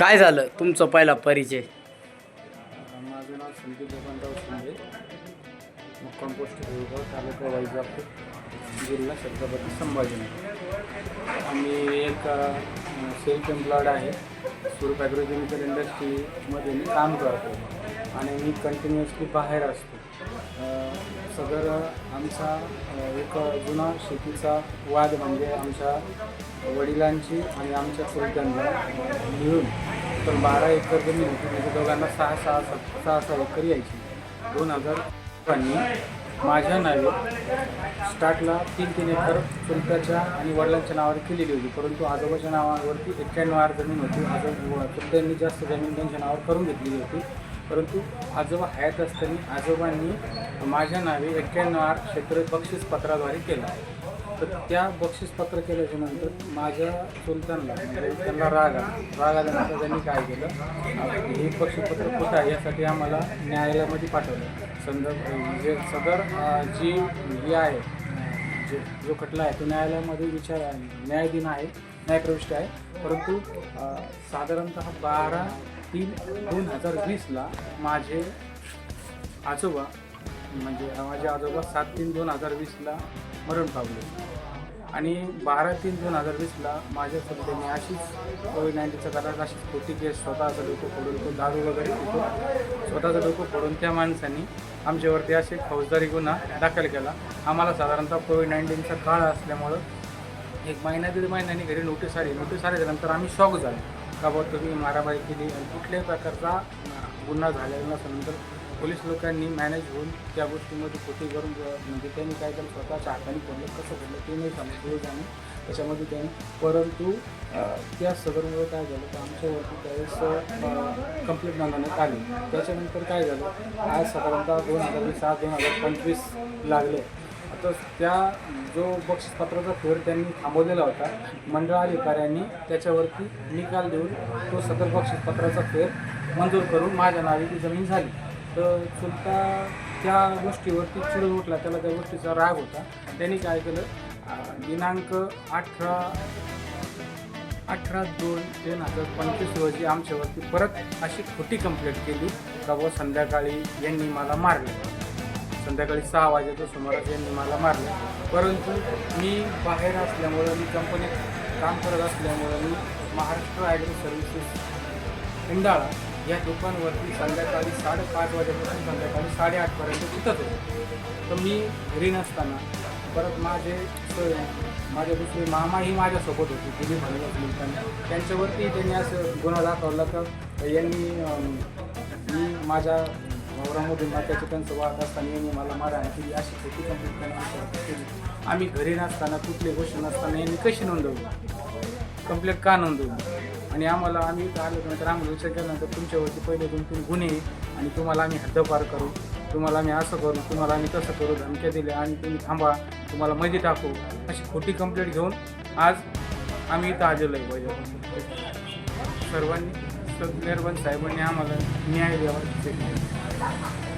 काय झालं? तुमचा पहिला परिचय. माझं नाव संदीप बबनराव शिंदे. मुक्काम पोस्ट देऊगाव तालुका वैजापूर जिल्हा छत्रपती संभाजीनगर. आम्ही एक सेल्फ एम्प्लॉयड आहे. स्वरूप ॲग्रोकेमिकल इंडस्ट्रीमध्ये मी काम करतो. आणि मी कंटिन्युअसली बाहेर असतो. सगळं सदर आमचा एक जुना शेतीचा वाद म्हणजे आमच्या वडिलांची आणि आमच्या चुलत्यांना मिळून तर बारा एकर जमीन होती. म्हणजे दोघांना सहा सहा सात- सहा सहा एकर यायची. दोन हजार लोकांनी माझ्या नावे स्टार्टला तीन तीन एकर चुलत्याच्या आणि वडिलांच्या नावावर केलेली होती. परंतु आजोबाच्या नावावरती एक्क्याण्णव आर जमीन होती. आजोबा चुलत्यांनी जास्त जमीन त्यांच्या नावावर करून घेतलेली होती. परंतु आजोबा हयात असताना आजोबांनी माझ्या नावे एक्क्याण्णव आर क्षेत्र बक्षीस पत्राद्वारे केलं. तर त्या बक्षीसपत्र केल्याच्यानंतर माझ्या चुलत्यांना म्हणजे त्यांना राग आला. राग आल्यानंतर त्यांनी काय केलं? हे बक्षीसपत्र कुठं आहे यासाठी आम्हाला न्यायालयामध्ये पाठवलं. संदर्भ जे म्हणजे सदर जी हे आहे जे जो खटला आहे तो न्यायालयामध्ये विचार न्यायाधीन आहे न्यायप्रविष्ट आहे. परंतु साधारणतः बारा तीन दोन हजार वीसला माझे आजोबा म्हणजे माझे आजोबा सात तीन दोन हजार वीसला मरण पावले. आणि बारा तीन दोन हजार वीसला माझ्या त्यांनी अशीच कोविड नाईन्टीनचा कारण अशीच खोटी केस स्वतःचं डोकं फोडून तो दारू वगैरे पितो. स्वतःचं डोकं फोडून त्या माणसांनी आमच्यावरती असे फौजदारी गुन्हा दाखल केला. आम्हाला साधारणतः कोविड नाईन्टीनचा काळ असल्यामुळं एक महिना दीड महिन्यानी घरी नोटीस आली. नोटीस आल्यानंतर आम्ही शॉक झालो. का बाबा तुम्ही मारामारी केली आणि कुठल्याही प्रकारचा गुन्हा झालेला नसल्यानंतर पोलीस लोकांनी मॅनेज होऊन त्या गोष्टीमध्ये खोटी करून म्हणजे त्यांनी काय केलं? स्वतःच्या हाताने बोललं कसं बोललं ते नाही समजलं जाणे त्याच्यामध्ये त्यांनी परंतु त्या सदरमुळे काय झालं तर आमच्यावरती त्यावेळेस कंप्लीट नोंदवण्यात आली. त्याच्यानंतर काय झालं? आज साधारणतः दोन हजार वीस आज दोन हजार पंचवीस लागले. तर त्या जो बक्षीसपत्राचा फेर त्यांनी थांबवलेला होता मंडळ अधिकाऱ्यांनी त्याच्यावरती निकाल देऊन तो सदर बक्षीसपत्राचा फेर मंजूर करून माझ्या नावे ती जमीन झाली. तर चुलता त्या गोष्टीवरती चिडून उठला. त्याला त्या गोष्टीचा राग होता. त्यांनी काय केलं? दिनांक अठरा अठरा दोन दोन हजार पंचवीस रोजी आमच्यावरती परत अशी खोटी कंप्लेंट केली का व संध्याकाळी यांनी मला मारलं. संध्याकाळी सहा वाजेच्या सुमारास यांनी मला मारलं. परंतु मी बाहेर असल्यामुळं मी कंपनीत काम करत असल्यामुळं मी महाराष्ट्र ॲग्रो सर्व्हिसेस हिंडाळा या दुकानवरती संध्याकाळी साडेपाच वाजेपासून संध्याकाळी साडेआठपर्यंत तिथंच होतो. तर मी घरी नसताना परत माझे सोय माझे दुसरे मामाही माझ्यासोबत होती होते दिली त्यांना त्यांच्यावरती त्यांनी असं गुन्हा दाखवला तर यांनी मी माझ्या वावरामधून त्याचे त्यांचं वाहत असताना यांनी मला मारा केली. अशी शेती कंप्लीट करण्याची केली. आम्ही घरी नसताना कुठली गोष्ट नसताना यांनी कशी नोंदवली? कंप्लेंट का नोंदवली? आणि आम्हाला आम्ही इथं आल्यानंतर आम्हाला विचार केल्यानंतर तुमच्यावरती पहिले दोन तीन गुन्हे आणि तुम्हाला आम्ही हद्दपार करू. तुम्हाला आम्ही असं करू तुम्हाला आम्ही तसं करू धमक्या दिल्या आणि तुम्ही थांबा तुम्हाला मध्ये टाकू. अशी खोटी कंप्लेंट घेऊन आज आम्ही इथं आलेलो आहे पाहिजे सर्वांनी निर्बंध साहेबांनी आम्हाला न्याय द्यावा.